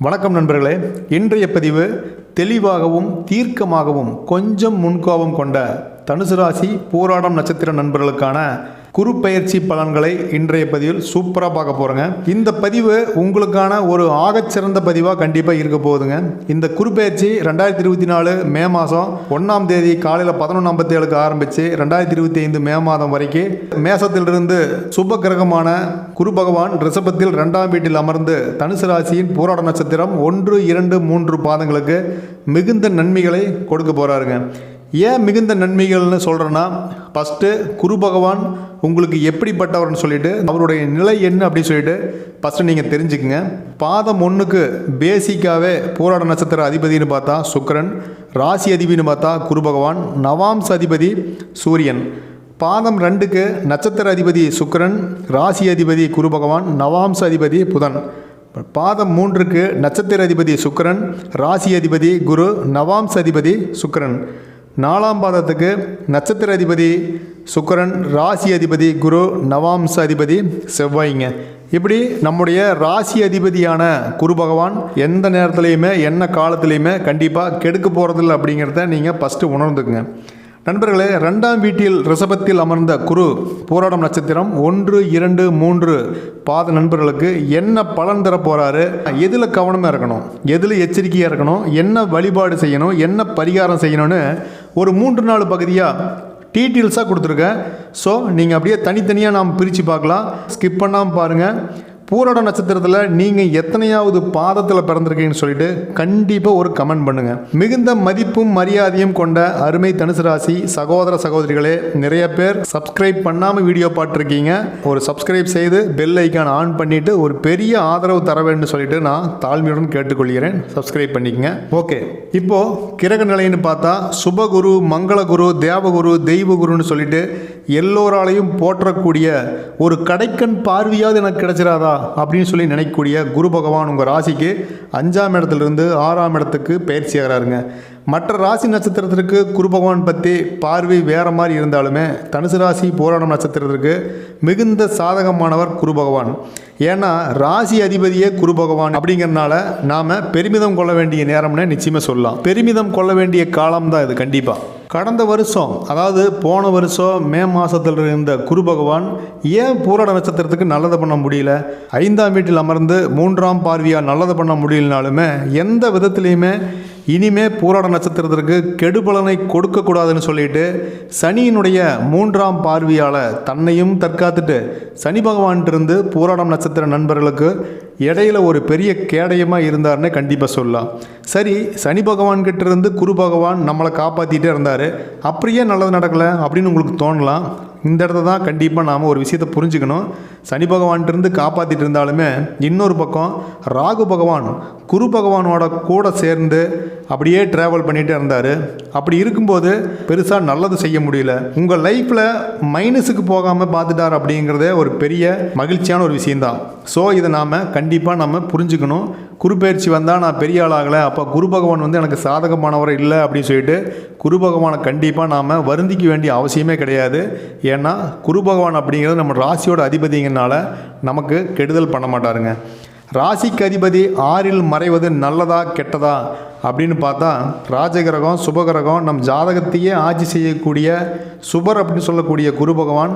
வணக்கம் நண்பர்களே. இன்றைய பதிவு தெளிவாகவும் தீர்க்கமாகவும் கொஞ்சம் முன்கோபம் கொண்ட தனுசு ராசி போராடம் நட்சத்திர நண்பர்களுக்கான குரு பயிற்சி பலன்களை இன்றைய பதிவில் சூப்பராக பார்க்க போகிறோங்க இந்த பதிவு உங்களுக்கான ஒரு ஆகச்சிறந்த பதிவாக கண்டிப்பாக இருக்க போகுதுங்க. இந்த குரு பயிற்சி ரெண்டாயிரத்தி இருபத்தி நாலு மே மாதம் ஒன்றாம் தேதி காலையில் பதினொன்று ஐம்பத்தி ஏழுக்கு ஆரம்பித்து ரெண்டாயிரத்தி இருபத்தி ஐந்து மே மாதம் வரைக்கும் மேசத்திலிருந்து சுப கிரகமான குரு பகவான் ரிஷபத்தில் ரெண்டாம் வீட்டில் அமர்ந்து தனுசு ராசியின் போராட நட்சத்திரம் ஒன்று இரண்டு மூன்று பாதங்களுக்கு மிகுந்த நன்மைகளை கொடுக்க போகிறாருங்க ஏன் மிகுந்த நன்மைகள்னு சொல்கிறேன்னா ஃபஸ்ட்டு குரு பகவான் உங்களுக்கு எப்படிப்பட்டவர்னு சொல்லிட்டு அவருடைய நிலை என்ன அப்படின்னு சொல்லிட்டு ஃபஸ்ட்டு நீங்கள் தெரிஞ்சுக்குங்க. பாதம் ஒன்றுக்கு பேசிக்காகவே போராட நட்சத்திர அதிபதினு பார்த்தா சுக்கரன் ராசி அதிபதினு பார்த்தா குரு பகவான் நவாம்ச அதிபதி சூரியன். பாதம் ரெண்டுக்கு நட்சத்திர அதிபதி சுக்கரன் ராசி அதிபதி குரு பகவான் நவாம்ச அதிபதி புதன். பாதம் மூன்றுக்கு நட்சத்திர அதிபதி சுக்கரன் ராசி அதிபதி குரு நவாம்ச அதிபதி சுக்கரன். நாலாம் பாதத்துக்கு நட்சத்திர அதிபதி சுக்கரன் ராசி அதிபதி குரு நவாம்ச அதிபதி செவ்வாய்ங்க. இப்படி நம்முடைய ராசி அதிபதியான குரு பகவான் எந்த நேரத்துலையுமே என்ன காலத்துலையுமே கண்டிப்பாக கெடுக்க போகிறதில்ல அப்படிங்கிறத நீங்கள் ஃபஸ்ட்டு உணர்ந்துக்குங்க. நண்பர்களே ரெண்டாம் வீட்டில் ரிஷபத்தில் அமர்ந்த குரு போராடம் நட்சத்திரம் ஒன்று இரண்டு மூன்று பாத நண்பர்களுக்கு என்ன பலன் தர போகிறாரு எதில் கவனமாக இருக்கணும்? எதில் எச்சரிக்கையாக இருக்கணும்? என்ன வழிபாடு செய்யணும்? என்ன பரிகாரம் செய்யணும்னு ஒரு மூன்று நாலு பகுதியாக டீட்டெயில்ஸாக கொடுத்துருக்கேன். ஸோ நீங்கள் அப்படியே தனித்தனியாக நாம் பிரித்து பார்க்கலாம். ஸ்கிப் பண்ணாமல் பாருங்கள் பூரட நட்சத்திரத்தில் நீங்கள் எத்தனையாவது பாதத்தில் பிறந்திருக்கீங்கன்னு சொல்லிட்டு கண்டிப்பாக ஒரு கமெண்ட் பண்ணுங்கள் மிகுந்த மதிப்பும் மரியாதையும் கொண்ட அருமை தனுசு ராசி சகோதர சகோதரிகளே நிறைய பேர் சப்ஸ்கிரைப் பண்ணாமல் வீடியோ பார்த்துருக்கீங்க. ஒரு சப்ஸ்கிரைப் செய்து பெல் ஐக்கான் ஆன் பண்ணிவிட்டு ஒரு பெரிய ஆதரவு தர வேண்டும் சொல்லிட்டு நான் தாழ்மையுடன் கேட்டுக்கொள்கிறேன். சப்ஸ்கிரைப் பண்ணிக்கங்க. ஓகே இப்போது கிரக நிலைன்னு பார்த்தா சுபகுரு மங்களகுரு தேவகுரு தெய்வகுருன்னு சொல்லிட்டு எல்லோராலையும் போற்றக்கூடிய ஒரு கடைக்கண் பார்வையாவது எனக்கு கிடைச்சிடாதா அப்படின்னு சொல்லி நினைக்கக்கூடிய குரு பகவான் உங்கள் ராசிக்கு அஞ்சாம் இடத்துலேருந்து ஆறாம் இடத்துக்கு பயிற்சி ஆகிறாருங்க. மற்ற ராசி நட்சத்திரத்திற்கு குரு பகவான் பற்றி பார்வை வேறு மாதிரி இருந்தாலுமே தனுசு ராசி போராடம் நட்சத்திரத்திற்கு மிகுந்த சாதகமானவர் குரு பகவான். ஏன்னா ராசி அதிபதியே குரு பகவான் அப்படிங்கிறனால நாம் பெருமிதம் கொள்ள வேண்டிய நேரம்னு நிச்சயமாக சொல்லலாம். பெருமிதம் கொள்ள வேண்டிய காலம் தான் இது கண்டிப்பாக கடந்த வருஷம் அதாவது போன வருஷம் மே மாதத்தில் இருந்த குரு பகவான் ஏன் பூரட நட்சத்திரத்துக்கு நல்லது பண்ண முடியல? ஐந்தாம் வீட்டில் அமர்ந்து மூன்றாம் பார்வையாக நல்லது பண்ண முடியலனாலுமே எந்த விதத்துலேயுமே இனிமே பூராட நட்சத்திரத்திற்கு கெடுபலனை கொடுக்கக்கூடாதுன்னு சொல்லிட்டு சனியினுடைய மூன்றாம் பார்வையால் தன்னையும் தற்காத்துட்டு சனி பகவான்கிட்டருந்து பூராடம் நட்சத்திர நண்பர்களுக்கு இடையில ஒரு பெரிய கேடயமாக இருந்தார்னு கண்டிப்பாக சொல்லலாம். சரி சனி பகவான்கிட்ட இருந்து குரு பகவான் நம்மளை காப்பாற்றிட்டே இருந்தார். அப்படியே நல்லது நடக்கலை அப்படின்னு உங்களுக்கு தோணலாம். இந்த இடத்த தான் கண்டிப்பாக நாம் ஒரு விஷயத்தை புரிஞ்சுக்கணும். சனி பகவான்கிட்டருந்து காப்பாற்றிட்டு இருந்தாலுமே இன்னொரு பக்கம் ராகு பகவான் குரு பகவானோட கூட சேர்ந்து அப்படியே ட்ராவல் பண்ணிகிட்டே இருந்தார். அப்படி இருக்கும்போது பெருசாக நல்லது செய்ய முடியல. உங்கள் லைஃப்பில் மைனஸுக்கு போகாமல் பார்த்துட்டார் அப்படிங்கிறதே ஒரு பெரிய மகிழ்ச்சியான ஒரு விஷயந்தான் ஸோ இதை நாம் கண்டிப்பாக நம்ம புரிஞ்சுக்கணும். குருப்பெயர்ச்சி வந்தால் நான் பெரிய ஆளாகலை அப்போ குரு பகவான் வந்து எனக்கு சாதகமானவர் இல்லை அப்படின்னு சொல்லிட்டு குரு பகவானை கண்டிப்பாக நாம் வருந்திக்க வேண்டிய அவசியமே கிடையாது. ஏன்னா குரு பகவான் அப்படிங்கிறது நம்ம ராசியோட அதிபதிங்கனால நமக்கு கெடுதல் பண்ண மாட்டாருங்க. ராசிக்கு அதிபதி ஆறில் மறைவது நல்லதா கெட்டதா அப்படின்னு பார்த்தா ராஜகிரகம் சுபகிரகம் நம் ஜாதகத்தையே ஆட்சி செய்யக்கூடிய சுபர் அப்படின்னு சொல்லக்கூடிய குரு பகவான்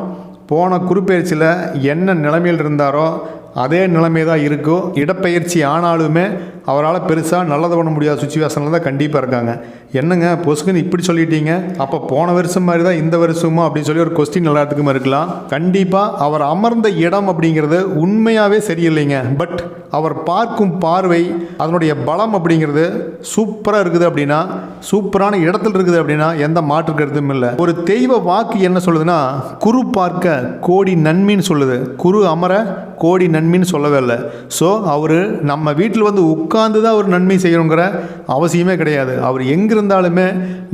போன குருப்பெயர்ச்சியில் என்ன நிலைமையில் இருந்தாரோ அதே நிலைமை தான் இருக்கும். இடப்பெயர்ச்சி ஆனாலுமே அவரால் பெருசாக நல்லது பண்ண முடியாத. சுச்சுவேஷனில் தான் கண்டிப்பாக இருக்காங்க. என்னங்க பொசுக்குன்னு இப்படி சொல்லிட்டீங்க? அப்போ போன வருஷம் மாதிரி தான் இந்த வருஷமும் அப்படின்னு சொல்லி ஒரு கொஸ்டின் எல்லாத்துக்கும் இருக்கலாம். கண்டிப்பாக அவர் அமர்ந்த இடம் அப்படிங்கிறது உண்மையாகவே சரியில்லைங்க. பட் அவர் பார்க்கும் பார்வை அதனுடைய பலம் அப்படிங்கிறது சூப்பராக இருக்குது அப்படின்னா சூப்பரான இடத்துல இருக்குது அப்படின்னா எந்த மாற்று கருத்தும் இல்லை. ஒரு தெய்வ வாக்கு என்ன சொல்லுதுன்னா குரு பார்க்க கோடி நன்மைன்னு சொல்லுது. குரு அமர கோடி நன்மைன்னு சொல்லவே இல்லை. ஸோ அவர் நம்ம வீட்டில் வந்து உட்கார்ந்து தான் அவர் நன்மை செய்யணுங்கிற அவசியமே கிடையாது. அவர் எங்கிருந்து இருந்தாலுமே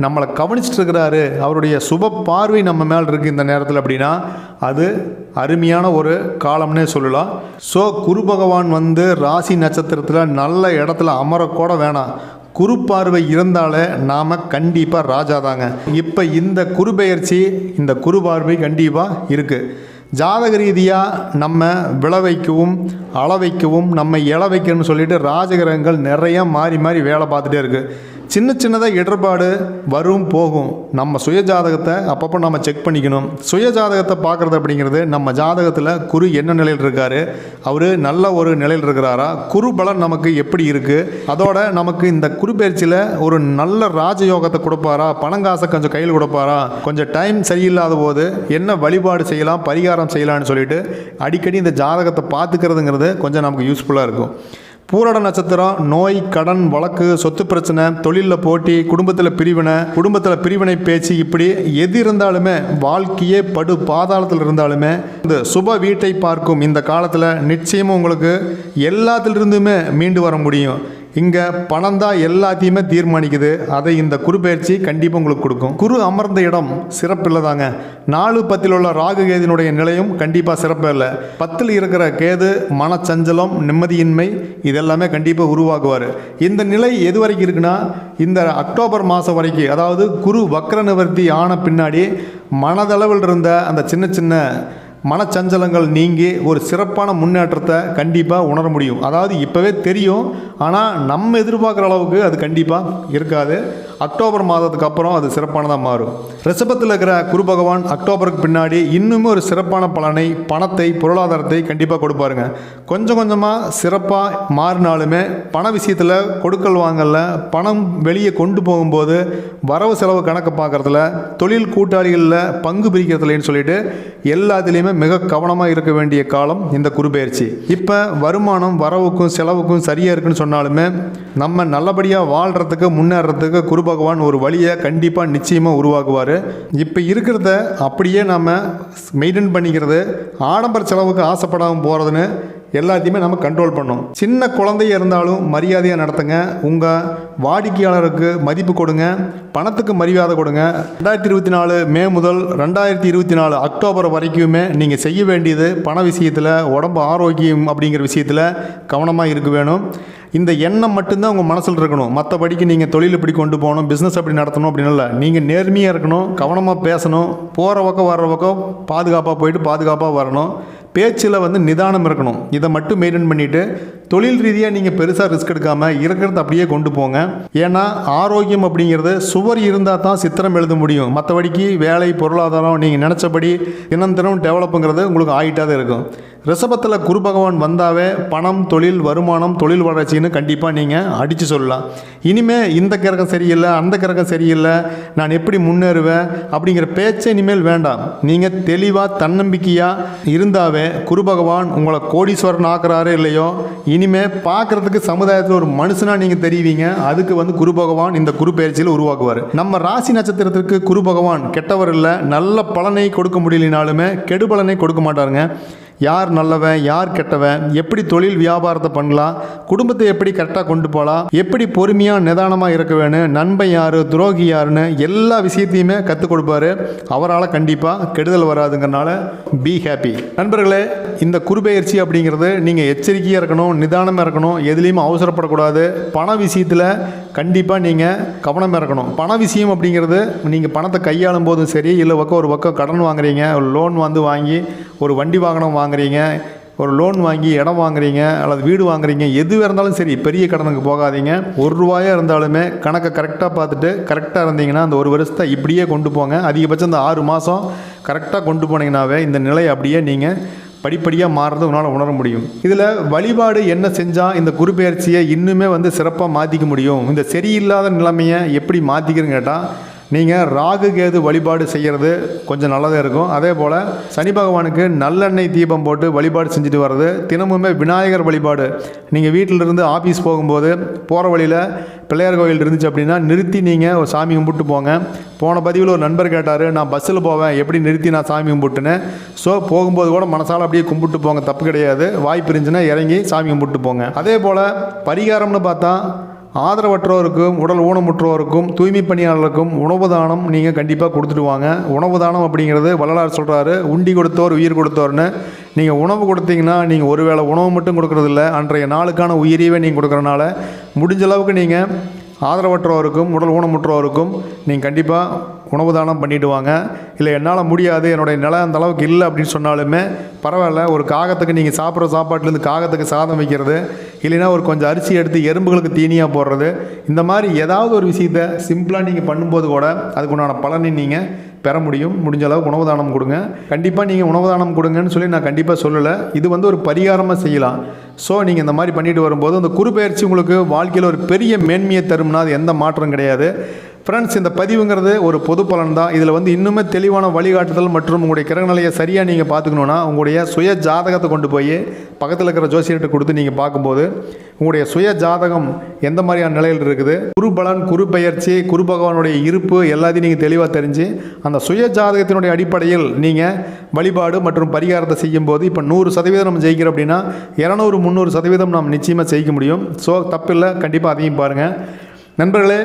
நம்மளை கவனிச்சுட்டு இருக்கிறாரு அவருடைய சுப பார்வை நம்ம மேல் இருக்குது இந்த நேரத்தில் அப்படின்னா அது அருமையான ஒரு காலம்னே சொல்லலாம். ஸோ குரு பகவான் வந்து ராசி நட்சத்திரத்தில் நல்ல இடத்துல அமரக்கூட வேணாம். குரு பார்வை இருந்தாலே நாம் கண்டிப்பாக ராஜா தாங்க. இப்போ இந்த குரு பெயர்ச்சி இந்த குரு பார்வை கண்டிப்பாக இருக்குது ஜாதக ரீதியாக நம்ம விளைவைக்கவும் அளவைக்கவும் நம்ம இள வைக்கணும்னு சொல்லிட்டு ராஜகிரகங்கள் நிறைய மாறி மாறி வேலை பார்த்துட்டே இருக்குது சின்ன சின்னதாக இடர்பாடு வரும் போகும். நம்ம சுய ஜாதகத்தை அப்பப்போ நம்ம செக் பண்ணிக்கணும். சுய ஜாதகத்தை பார்க்குறது அப்படிங்கிறது நம்ம ஜாதகத்தில் குரு என்ன நிலையில் இருக்கார் அவர் நல்ல ஒரு நிலையில் இருக்கிறாரா குரு பலன் நமக்கு எப்படி இருக்குது அதோட நமக்கு இந்த குரு பயிற்சியில் ஒரு நல்ல ராஜயோகத்தை கொடுப்பாரா பணங்காசை கொஞ்சம் கையில் கொடுப்பாரா கொஞ்சம் டைம் சரியில்லாத போது என்ன வழிபாடு செய்யலாம் பரிகாரம் செய்யலாம்னு சொல்லிட்டு அடிக்கடி இந்த ஜாதகத்தை பார்த்துக்கிறதுங்கிறது கொஞ்சம் நமக்கு யூஸ்ஃபுல்லாக இருக்கும். பூரட நட்சத்திரம் நோய் கடன் வழக்கு சொத்து பிரச்சனை தொழிலில் போட்டி குடும்பத்தில் பிரிவினை குடும்பத்தில் பிரிவினை பேச்சு இப்படி எது இருந்தாலுமே வாழ்க்கையே படு பாதாளத்தில் இருந்தாலுமே இந்த சுப வீட்டை பார்க்கும் இந்த காலத்தில் நிச்சயமும் உங்களுக்கு எல்லாத்திலிருந்துமே மீண்டு வர முடியும். இங்கே பணம் தான் எல்லாத்தையுமே தீர்மானிக்குது. அதை இந்த குரு பயிற்சி கண்டிப்பாக உங்களுக்கு கொடுக்கும். குரு அமர்ந்த இடம் சிறப்பில்லை தாங்க. நாலு பத்தில் உள்ள ராகு கேதினுடைய நிலையும் கண்டிப்பாக சிறப்பு இல்லை. பத்தில் இருக்கிற கேது மனச்சஞ்சலம் நிம்மதியின்மை இதெல்லாமே கண்டிப்பாக உருவாக்குவார் இந்த நிலை எது வரைக்கும் இருக்குன்னா இந்த அக்டோபர் மாதம் வரைக்கும் அதாவது குரு வக்ர நிவர்த்தி ஆன பின்னாடி மனதளவில் இருந்த அந்த சின்ன சின்ன மனச்சஞ்சலங்கள் நீங்கி ஒரு சிறப்பான முன்னேற்றத்தை கண்டிப்பாக உணர முடியும். அதாவது இப்போவே தெரியும் ஆனால் நம்ம எதிர்பார்க்குற அளவுக்கு அது கண்டிப்பாக இருக்காது. அக்டோபர் மாதத்துக்கு அப்புறம் அது சிறப்பானதாக மாறும். ரிஷபத்தில் இருக்கிற குரு பகவான் அக்டோபருக்கு பின்னாடி இன்னுமே ஒரு சிறப்பான பலனை பணத்தை பொருளாதாரத்தை கண்டிப்பாக கொடுப்பாருங்க. கொஞ்சம் கொஞ்சமாக சிறப்பாக மாறினாலுமே பண விஷயத்தில் கொடுக்கல் வாங்கல பணம் வெளியே கொண்டு போகும்போது வரவு செலவு கணக்கு பார்க்குறதுல தொழில் கூட்டாளிகளில் பங்கு பிரிக்கிறதுலன்னு சொல்லிட்டு எல்லாத்துலேயுமே மிக கவனமாக இருக்க வேண்டிய காலம் இந்த குருபெயர்ச்சி. இப்போ வருமானம் வரவுக்கும் செலவுக்கும் சரியாக இருக்குன்னு சொன்னாலுமே நம்ம நல்லபடியாக வாழ்கிறதுக்கு முன்னேறதுக்கு குரு பகவான் ஒரு வழியை கண்டிப்பாக நிச்சயமாக உருவாக்குவார். இப்போ இருக்கிறத அப்படியே நம்ம மெயின்டைன் பண்ணிக்கிறது ஆடம்பர செலவுக்கு ஆசைப்படாமல் போகிறதுன்னு எல்லாத்தையுமே நம்ம கண்ட்ரோல் பண்ணோம் சின்ன குழந்தைய இருந்தாலும் மரியாதையாக நடத்துங்க. உங்கள் வாடிக்கையாளருக்கு மதிப்பு கொடுங்க. பணத்துக்கு மரியாதை கொடுங்க. ரெண்டாயிரத்தி இருபத்தி நாலு மே முதல் ரெண்டாயிரத்தி இருபத்தி நாலு அக்டோபர் வரைக்குமே நீங்கள் செய்ய வேண்டியது பண விஷயத்தில் உடம்பு ஆரோக்கியம் அப்படிங்கிற விஷயத்தில் கவனமாக இருக்க வேணும். இந்த எண்ணம் மட்டும்தான் உங்கள் மனசில் இருக்கணும். மற்றபடிக்கு நீங்கள் தொழில் இப்படி கொண்டு போகணும் பிஸ்னஸ் அப்படி நடத்தணும் அப்படின்னு இல்லை. நீங்கள் நேர்மையாக இருக்கணும் கவனமாக பேசணும். போகிற பக்கம் வர்ற பக்கம் பாதுகாப்பாக போயிட்டு பாதுகாப்பாக வரணும். பேச்சில் வந்து நிதானம் இருக்கணும். இதை மட்டும் மெயின்டைன் பண்ணிவிட்டு தொழில் ரீதியாக நீங்கள் பெருசாக ரிஸ்க் எடுக்காமல் இருக்கிறத அப்படியே கொண்டு போங்க. ஏன்னா ஆரோக்கியம் அப்படிங்கிறது சுவர் இருந்தால் தான் சித்திரம் எழுத முடியும். மற்றபடிக்கு வேலை பொருளாதாரம் நீங்கள் நினச்சபடி தினம் தினம் டெவலப்புங்கிறது உங்களுக்கு ஆகிட்டாக தான் இருக்கும். ரிஷபத்தில் குரு பகவான் வந்தாவே பணம் தொழில் வருமானம் தொழில் வளர்ச்சின்னு கண்டிப்பாக நீங்கள் அடித்து சொல்லலாம். இனிமேல் இந்த கிரகம் சரியில்லை அந்த கிரகம் சரியில்லை நான் எப்படி முன்னேறுவேன் அப்படிங்கிற பேச்சே இனிமேல் வேண்டாம். நீங்கள் தெளிவாக தன்னம்பிக்கையாக இருந்தாவே குரு பகவான் உங்களை கோடீஸ்வரன் ஆக்குறாரோ இல்லையோ இனிமேல் பார்க்குறதுக்கு சமுதாயத்தில் ஒரு மனுஷனாக நீங்கள் தெரிவிங்க. அதுக்கு வந்து குரு பகவான் இந்த குரு பயிற்சியில் உருவாக்குவார். நம்ம ராசி நட்சத்திரத்திற்கு குரு பகவான் கெட்டவர் இல்லை நல்ல பலனை கொடுக்க முடியலினாலுமே கெடுபலனை கொடுக்க மாட்டாருங்க. யார் நல்லவன் யார் கெட்டவன் எப்படி தொழில் வியாபாரத்தை பண்ணலாம் குடும்பத்தை எப்படி கரெக்டாக கொண்டு போகலாம் எப்படி பொறுமையாக நிதானமாக இருக்க வேணும் நண்பன் யார் துரோகி யாருன்னு எல்லா விஷயத்தையுமே கற்றுக் கொடுப்பாரு. அவரால் கண்டிப்பாக கெடுதல் வராதுங்கிறனால பி ஹாப்பி நண்பர்களே இந்த குருபெயர்ச்சி அப்படிங்கிறது நீங்கள் எச்சரிக்கையாக இருக்கணும் நிதானமாக இருக்கணும் எதுலேயும் அவசரப்படக்கூடாது. பண விஷயத்தில் கண்டிப்பாக நீங்கள் கவனம் இருக்கணும் பண விஷயம் அப்படிங்கிறது நீங்கள் பணத்தை கையாளும் போதும் சரி இல்லை பக்கம் ஒரு பக்கம் கடன் வாங்குறீங்க ஒரு லோன் வந்து வாங்கி ஒரு வண்டி வாகனம் வாங்குறீங்க ஒரு லோன் வாங்கி இடம் வாங்குறீங்க அல்லது வீடு வாங்குறீங்க எதுவாக இருந்தாலும் சரி பெரிய கடனுக்கு போகாதீங்க. ஒரு ரூபாயாக இருந்தாலுமே கணக்கை கரெக்டாக பார்த்துட்டு கரெக்டாக இருந்தீங்கன்னா அந்த ஒரு வருஷத்தை இப்படியே கொண்டு போங்க. அதிகபட்சம் இந்த ஆறு மாதம் கரெக்டாக கொண்டு போனீங்கன்னாவே இந்த நிலையை அப்படியே நீங்கள் படிப்படியாக மாறுறது உன்னால் உணர முடியும். இதில் வழிபாடு என்ன செஞ்சால் இந்த குரு இன்னுமே வந்து சிறப்பாக மாற்றிக்க முடியும்? இந்த சரியில்லாத நிலைமையை எப்படி மாற்றிக்கிறேன்னு கேட்டால் நீங்கள் ராகு கேது வழிபாடு செய்கிறது கொஞ்சம் நல்லதாக இருக்கும். அதே போல் சனி பகவானுக்கு நல்லெண்ணெய் தீபம் போட்டு வழிபாடு செஞ்சுட்டு வர்றது தினமுமே விநாயகர் வழிபாடு. நீங்கள் வீட்டிலிருந்து ஆஃபீஸ் போகும்போது போகிற வழியில் பிள்ளையார் கோயில் இருந்துச்சு அப்படின்னா நிறுத்தி நீங்கள் ஒரு சாமி கும்பிட்டு போங்க. போன பதிவில் ஒரு நண்பர் கேட்டார் நான் பஸ்ஸில் போவேன் எப்படி நிறுத்தி நான் சாமி கும்பிட்டுன்னு? ஸோ போகும்போது கூட மனசால் அப்படியே கும்பிட்டு போங்க தப்பு கிடையாது. வாய்ப்பு இருந்துச்சுன்னா இறங்கி சாமி கும்பிட்டு போங்க. அதே போல் பரிகாரம்னு பார்த்தா ஆதரவற்றோருக்கும் உடல் ஊனமுற்றோருக்கும் தூய்மை பணியாளருக்கும் உணவு தானம் நீங்கள் கண்டிப்பாக கொடுத்துட்டு வாங்க. உணவு தானம் அப்படிங்கிறது வள்ளலார் சொல்கிறாரு உண்டி கொடுத்தோர் உயிர் கொடுத்தோர்னு. நீங்கள் உணவு கொடுத்தீங்கன்னா நீங்கள் ஒருவேளை உணவு மட்டும் கொடுக்கறதில்ல. அன்றைய நாளுக்கான உயிரியவே நீங்கள் கொடுக்குறனால முடிஞ்ச அளவுக்கு நீங்கள் ஆதரவற்றோருக்கும் உடல் ஊனமுற்றோருக்கும் நீங்கள் கண்டிப்பாக உணவு தானம் பண்ணிட்டு வாங்க. இல்லை என்னால் முடியாது என்னுடைய நிலம் அந்த அளவுக்கு இல்லை அப்படின்னு சொன்னாலுமே பரவாயில்ல ஒரு காகத்துக்கு நீங்கள் சாப்பிட்ற சாப்பாட்டுலேருந்து காகத்துக்கு சாதம் வைக்கிறது இல்லைன்னா ஒரு கொஞ்சம் அரிசி எடுத்து எறும்புகளுக்கு தீனியாக போடுறது இந்த மாதிரி ஏதாவது ஒரு விஷயத்த சிம்பிளாக நீங்கள் பண்ணும்போது கூட அதுக்கு உண்டான பலனை நீங்கள் பெற முடியும். முடிஞ்ச அளவுக்கு உணவு தானம் கொடுங்க. கண்டிப்பாக நீங்கள் உணவு தானம் கொடுங்கன்னு சொல்லி நான் கண்டிப்பாக சொல்லலை. இது வந்து ஒரு பரிகாரமாக செய்யலாம். ஸோ நீங்கள் இந்த மாதிரி பண்ணிட்டு வரும்போது அந்த குறுப்பெயர்ச்சி உங்களுக்கு வாழ்க்கையில் ஒரு பெரிய மேன்மையை தரும்னா அது எந்த மாற்றம் கிடையாது. ஃப்ரெண்ட்ஸ் இந்த பதிவுங்கிறது ஒரு பொது பலன் தான் இதில் வந்து இன்னுமே தெளிவான வழிகாட்டுதல் மற்றும் உங்களுடைய கிரகநிலையை சரியாக நீங்கள் பார்த்துக்கணுன்னா உங்களுடைய சுய ஜாதகத்தை கொண்டு போய் பக்கத்தில் இருக்கிற ஜோசியர்கிட்ட கொடுத்து நீங்கள் பார்க்கும்போது உங்களுடைய சுய ஜாதகம் எந்த மாதிரியான நிலையில் இருக்குது குரு பலன் குரு பெயர்ச்சி குரு பகவானுடைய இருப்பு எல்லாத்தையும் நீங்கள் தெளிவாக தெரிஞ்சு அந்த சுய ஜாதகத்தினுடைய அடிப்படையில் நீங்கள் வழிபாடு மற்றும் பரிகாரத்தை செய்யும்போது இப்போ நூறு சதவீதம் நம்ம ஜெயிக்கிறோம் அப்படின்னா இரநூறு முந்நூறு சதவீதம் நாம் நிச்சயமாக ஜெயிக்க முடியும். ஸோ தப்பில்லை. கண்டிப்பாக அதையும் பாருங்கள் நண்பர்களே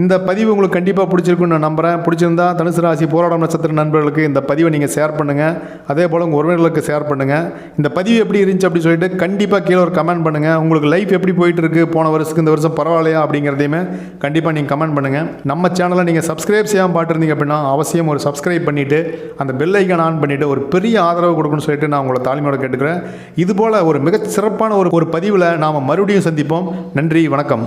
இந்த பதிவு உங்களுக்கு கண்டிப்பாக பிடிச்சிருக்குன்னு நான் நம்புகிறேன் பிடிச்சிருந்தா தனுசு ராசி போராடம் நட்சத்திர நண்பர்களுக்கு இந்த பதிவை நீங்கள் ஷேர் பண்ணுங்கள் அதே போல் உங்கள் உறவினர்களுக்கு ஷேர் பண்ணுங்கள் இந்த பதிவு எப்படி இருந்துச்சு அப்படின்னு சொல்லிட்டு கண்டிப்பாக கீழே ஒரு கமெண்ட் பண்ணுங்கள் உங்களுக்கு லைஃப் எப்படி போயிட்டு இருக்கு போன வருஷத்துக்கு இந்த வருஷம் பரவாயில்லையா அப்படிங்கிறதையுமே கண்டிப்பாக நீங்கள் கமெண்ட் பண்ணுங்கள் நம்ம சேனலை நீங்கள் சப்ஸ்கிரைப் செய்யாமல் பார்த்துருந்தீங்க அப்படின்னா அவசியம் ஒரு சப்ஸ்கிரைப் பண்ணிவிட்டு அந்த பெல் ஐக்கான் ஆன் பண்ணிவிட்டு ஒரு பெரிய ஆதரவு கொடுக்கணும்னு சொல்லிட்டு நான் உங்களை தாழ்மையோட கேட்டுக்கிறேன். இதுபோல் ஒரு மிகச் சிறப்பான ஒரு ஒரு பதிவில் நாம் மறுபடியும் சந்திப்போம். நன்றி வணக்கம்.